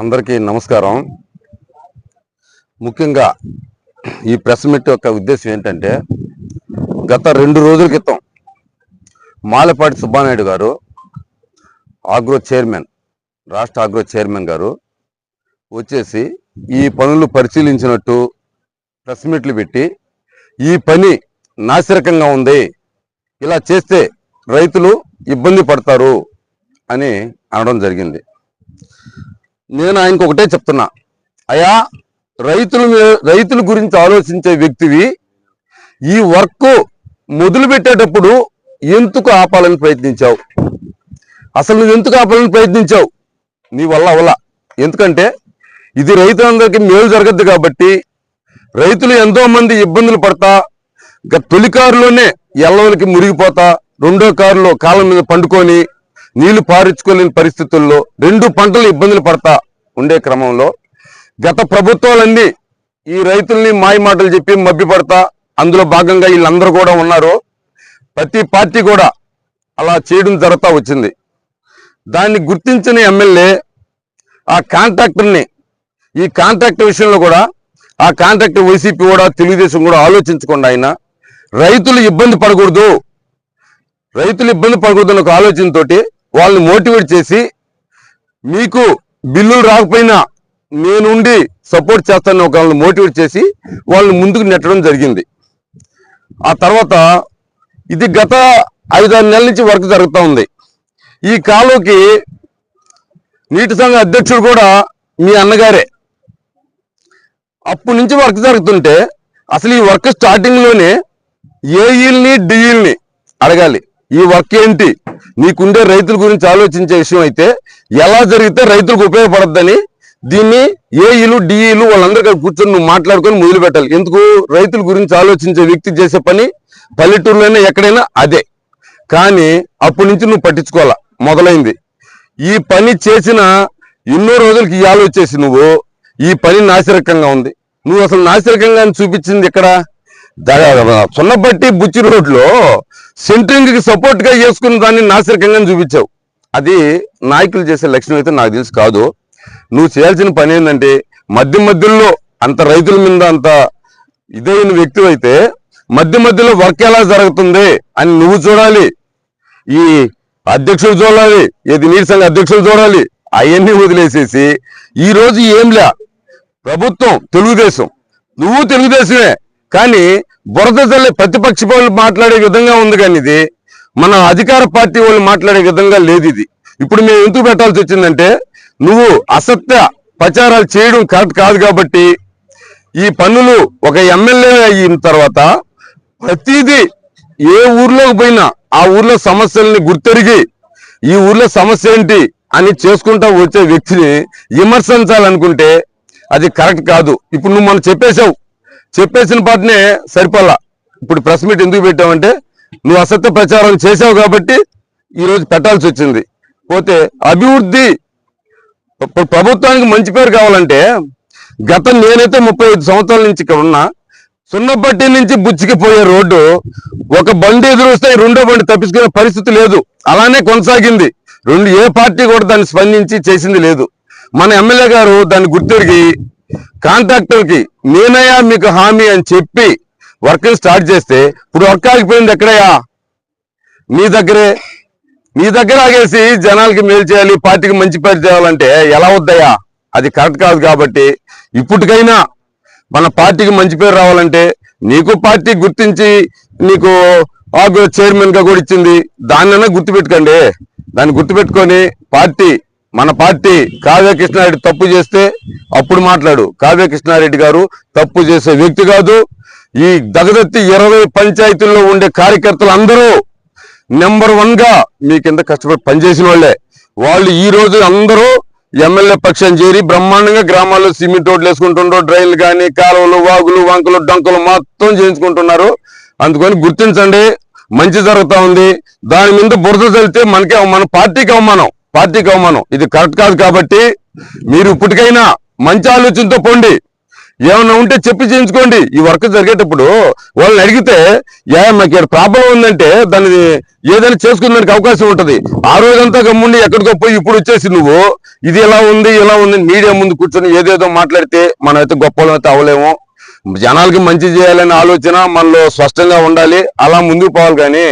అందరికీ నమస్కారం. ముఖ్యంగా ఈ ప్రెస్ మీట్ యొక్క ఉద్దేశం ఏంటంటే గత రెండు రోజుల క్రితం మాలపాటి సుబ్బానాయుడు గారు ఆగ్రో చైర్మన్ రాష్ట్ర ఆగ్రో చైర్మన్ గారు వచ్చేసి ఈ పనులు పరిశీలించినట్టు ప్రెస్ మీట్లు పెట్టి ఈ పని నాసిరకంగా ఉంది ఇలా చేస్తే రైతులు ఇబ్బంది పడతారు అని అనడం జరిగింది. నేను ఆయనకు ఒకటే చెప్తున్నా. అయా రైతుల రైతుల గురించి ఆలోచించే వ్యక్తివి ఈ వర్క్ మొదలు పెట్టేటప్పుడు ఎందుకు ఆపాలని ప్రయత్నించావు? అసలు నువ్వు ఎందుకు ఆపాలని ప్రయత్నించావు? నీ వల్ల అవల. ఎందుకంటే ఇది రైతులందరికీ మేలు జరగద్దు కాబట్టి రైతులు ఎంతో మంది ఇబ్బందులు పడతా తొలి కారులోనే ఎల్లవలకి మురిగిపోతా రెండో కారులో కాలం మీద పండుకొని నీళ్ళు పారించుకోలేని పరిస్థితుల్లో రెండు పంటలు ఇబ్బందులు పడతా ఉండే క్రమంలో గత ప్రభుత్వాలన్నీ ఈ రైతుల్ని మాయమాటలు చెప్పి మభ్యపడతా అందులో భాగంగా వీళ్ళందరూ కూడా ఉన్నారు. ప్రతి పార్టీ కూడా అలా చేయడం జరుగుతూ వచ్చింది. దాన్ని గుర్తించిన ఎమ్మెల్యే ఆ కాంట్రాక్టర్ని ఈ కాంట్రాక్టర్ విషయంలో కూడా ఆ కాంట్రాక్టర్ వైసీపీ కూడా తెలుగుదేశం కూడా ఆలోచించకుండా ఆయన రైతులు ఇబ్బంది పడకూడదు. రైతులు ఇబ్బంది పడకూడదు అన్న ఒక ఆలోచనతోటి వాళ్ళని మోటివేట్ చేసి మీకు బిల్లులు రాకపోయినా నేనుండి సపోర్ట్ చేస్తానని ఒక వాళ్ళని మోటివేట్ చేసి వాళ్ళని ముందుకు నెట్టడం జరిగింది. ఆ తర్వాత ఇది గత ఐదారు నెలల నుంచి వర్క్ జరుగుతూ ఉంది. ఈ కాలువకి నీటి సంఘ అధ్యక్షుడు కూడా మీ అన్నగారే. అప్పటి నుంచి వర్క్ జరుగుతుంటే అసలు ఈ వర్క్ స్టార్టింగ్లోనే ఏఈల్ని డిఈల్ని అడగాలి. ఈ వర్క్ ఏంటి నీకుండే రైతుల గురించి ఆలోచించే విషయం అయితే ఎలా జరిగితే రైతులకు ఉపయోగపడద్దని దీన్ని ఏఈలు డిఈలు వాళ్ళందరూ కలిసి కూర్చొని నువ్వు మాట్లాడుకొని మొదలు పెట్టాలి ఎందుకు రైతుల గురించి ఆలోచించే వ్యక్తి చేసే పని పల్లెటూరులోనే ఎక్కడైనా అదే కానీ అప్పటి నుంచి నువ్వు పట్టించుకోవాలా మొదలైంది ఈ పని చేసిన ఎన్నో రోజులకి ఇవాళ వచ్చేసి నువ్వు ఈ పని నాసిరకంగా ఉంది నువ్వు అసలు నాసిరకంగా అని చూపించింది ఇక్కడ ద- సున్నపట్టి బుచ్చి రోడ్లో సెంట్రింగ్కి సపోర్ట్గా చేసుకున్న దాన్ని నాసిరకంగా చూపించావు. అది నాయకులు చేసే లక్షణం అయితే నాకు తెలుసు కాదు. నువ్వు చేయాల్సిన పని ఏంటంటే మధ్య మధ్యలో అంత రైతుల మీద అంత ఇదైన వ్యక్తి అయితే మధ్య మధ్యలో వర్క్ ఎలా జరుగుతుంది అని నువ్వు చూడాలి. ఈ అధ్యక్షులు చూడాలి ఏది నీటి సంఘ అధ్యక్షులు చూడాలి అవన్నీ వదిలేసేసి ఈ రోజు ఏంలే ప్రభుత్వం తెలుగుదేశం. నువ్వు తెలుగుదేశమే. కానీ బురద తల్లి ప్రతిపక్ష వాళ్ళు మాట్లాడే విధంగా ఉంది కానీ ఇది మన అధికార పార్టీ వాళ్ళు మాట్లాడే విధంగా లేదు ఇది. ఇప్పుడు మేము ఎందుకు పెట్టాల్సి వచ్చిందంటే నువ్వు అసత్య ప్రచారాలు చేయడం కరెక్ట్ కాదు కాబట్టి ఈ పన్నులు ఒక ఎమ్మెల్యే అయిన తర్వాత ప్రతిదీ ఏ ఊర్లోకి పోయినా ఆ ఊర్లో సమస్యల్ని గుర్తెరిగి ఈ ఊర్లో సమస్య ఏంటి అని చేసుకుంటా వచ్చే వ్యక్తిని విమర్శించాలనుకుంటే అది కరెక్ట్ కాదు. ఇప్పుడు నువ్వు మనం చెప్పేశావు చెప్పేసిన పాటనే సరిపోలా ఇప్పుడు ప్రెస్ మీట్ ఎందుకు పెట్టావంటే నువ్వు అసత్య ప్రచారం చేసావు కాబట్టి ఈరోజు పెట్టాల్సి వచ్చింది. పోతే అభివృద్ధి ప్రభుత్వానికి మంచి పేరు కావాలంటే గత నేనైతే ముప్పై ఐదు సంవత్సరాల నుంచి ఇక్కడ ఉన్నా సున్నపట్టి నుంచి బుచ్చికి పోయే రోడ్డు ఒక బండి ఎదురు వస్తే రెండో బండి తప్పించుకునే పరిస్థితి లేదు. అలానే కొనసాగింది. రెండు ఏ పార్టీ కూడా దాన్ని స్పందించి చేసింది లేదు. మన ఎమ్మెల్యే గారు దాన్ని గుర్తిరిగి కాంట్రాక్టర్కి నేనయ్యా మీకు హామీ అని చెప్పి వర్క్ స్టార్ట్ చేస్తే ఇప్పుడు వర్క్ ఆగిపోయింది ఎక్కడయ్యా? నీ దగ్గరే. నీ దగ్గర ఆగేసి జనాలకి మేలు చేయాలి పార్టీకి మంచి పేరు చేయాలంటే ఎలా వద్దయ్యా? అది కరెక్ట్ కాదు కాబట్టి ఇప్పటికైనా మన పార్టీకి మంచి పేరు రావాలంటే నీకు పార్టీ గుర్తించి నీకు ఆగు చైర్మన్గా కూడా ఇచ్చింది దాన్నైనా గుర్తుపెట్టుకోండి. దాన్ని గుర్తుపెట్టుకొని పార్టీ మన పార్టీ కావ్య కృష్ణారెడ్డి తప్పు చేస్తే అప్పుడు మాట్లాడు. కావ్య కృష్ణారెడ్డి గారు తప్పు చేసే వ్యక్తి కాదు. ఈ దగదత్తి ఇరవై పంచాయతీల్లో ఉండే కార్యకర్తలు అందరూ నెంబర్ వన్గా మీ కింద కష్టపడి పనిచేసిన వాళ్ళే. వాళ్ళు ఈ రోజు అందరూ ఎమ్మెల్యే పక్షం చేరి బ్రహ్మాండంగా గ్రామాల్లో సిమెంట్ రోడ్లు వేసుకుంటుండ్రు. డ్రైన్లు కానీ కాలువలు వాగులు వంకలు డొంకలు మొత్తం చేయించుకుంటున్నారు. అందుకని గుర్తించండి. మంచి జరుగుతూ ఉంది. దాని మీద బురద చల్లితే మనకే మన పార్టీకి అవమానం. పార్టీకి అవమానం. ఇది కరెక్ట్ కాదు కాబట్టి మీరు ఇప్పటికైనా మంచి ఆలోచనతో పోండి. ఏమన్నా ఉంటే చెప్పి చేయించుకోండి. ఈ వర్క్ జరిగేటప్పుడు వాళ్ళని అడిగితే ఏ మాకు ఇక్కడ ప్రాబ్లం ఉందంటే దాన్ని ఏదైనా చేసుకునేందుకు అవకాశం ఉంటుంది. ఆ రోజంతా గమ్ముండి ఎక్కడికో పోయి ఇప్పుడు వచ్చేసి నువ్వు ఇది ఎలా ఉంది ఇలా ఉంది మీడియా ముందు కూర్చొని ఏదేదో మాట్లాడితే మనం అయితే గొప్ప అయితే అవలేము జనాలకి మంచి చేయాలనే ఆలోచన మనలో స్పష్టంగా ఉండాలి. అలా ముందుకు పోవాలి కానీ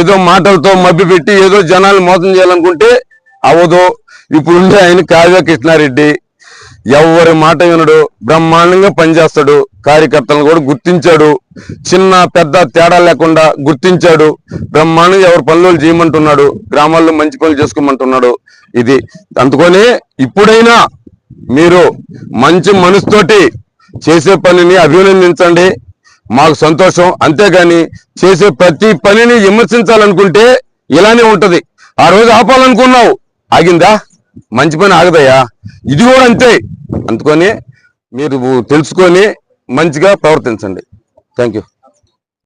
ఏదో మాటలతో మభ్య పెట్టి ఏదో జనాలు మోసం చేయాలనుకుంటే అవదు. ఇప్పుడుండే ఆయన కావ్య కృష్ణారెడ్డి. ఎవరి మాట వినడు. బ్రహ్మాండంగా పనిచేస్తాడు. కార్యకర్తలను కూడా గుర్తించాడు. చిన్న పెద్ద తేడా లేకుండా గుర్తించాడు. బ్రహ్మాండంగా ఎవరి పనులు చేయమంటున్నాడు. గ్రామాల్లో మంచి పనులు చేసుకోమంటున్నాడు. ఇది అందుకొని ఇప్పుడైనా మీరు మంచి మనసుతోటి చేసే పనిని అభినందించండి. మాకు సంతోషం. అంతేగాని చేసే ప్రతి పనిని విమర్శించాలనుకుంటే ఇలానే ఉంటది. ఆ రోజు ఆపాలనుకున్నావు. ఆగిందా? మంచి పని ఆగదయ్యా. ఇది కూడా అంతే. అందుకొని మీరు తెలుసుకొని మంచిగా ప్రవర్తించండి. Thank you